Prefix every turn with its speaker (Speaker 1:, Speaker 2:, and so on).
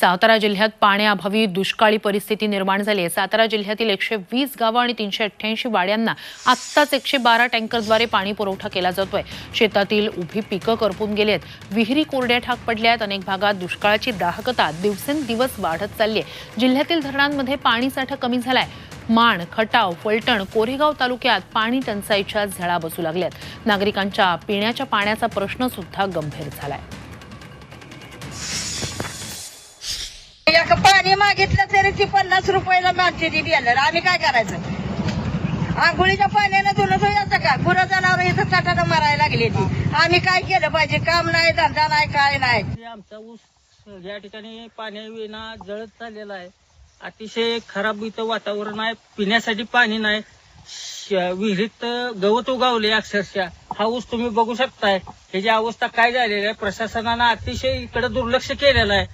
Speaker 1: सातारा जिल्ह्यात पाण्याअभावी दुष्काळी परिस्थिती निर्माण झाली आहे. सातारा जिल्ह्यातील एकशे वीस गावं आणि तीनशे अठ्ठ्याऐंशी वाड्यांना आत्ताच एकशे बारा टँकरद्वारे पाणी पुरवठा केला जातोय. शेतातील उभी पिकं करपून गेली आहेत. विहिरी कोरड्या ठाक पडल्या आहेत. अनेक भागात दुष्काळाची दाहकता दिवसेंदिवस वाढत चालली आहे. जिल्ह्यातील धरणांमध्ये पाणी साठा कमी झालाय. माण खटाव फलटण कोरेगाव तालुक्यात पाणी टंचाईच्या झळा बसू लागल्यात. नागरिकांच्या पिण्याच्या पाण्याचा प्रश्न सुद्धा गंभीर झालाय.
Speaker 2: का पाणी मागितलं तरी ती पन्नास रुपयाला मागते ती बियालं आम्ही काय करायचं? आंघोळीच्या पाण्यानं धुणं धुयाचं का? गुरं जनावर इथं चाटानं मारायला लागली ती. आम्ही काय केलं पाहिजे? काम नाही धंदा नाही काय नाही.
Speaker 3: आमचा ऊस या ठिकाणी पाण्याविना जळत चाललेला आहे. अतिशय खराब इथं वातावरण आहे. पिण्यासाठी पाणी नाही. विहिरीत गवत उगावले अक्षरशः. हा ऊस तुम्ही बघू शकताय. ह्याची अवस्था काय झालेली आहे प्रशासनानं अतिशय इकडे दुर्लक्ष केलेलं आहे.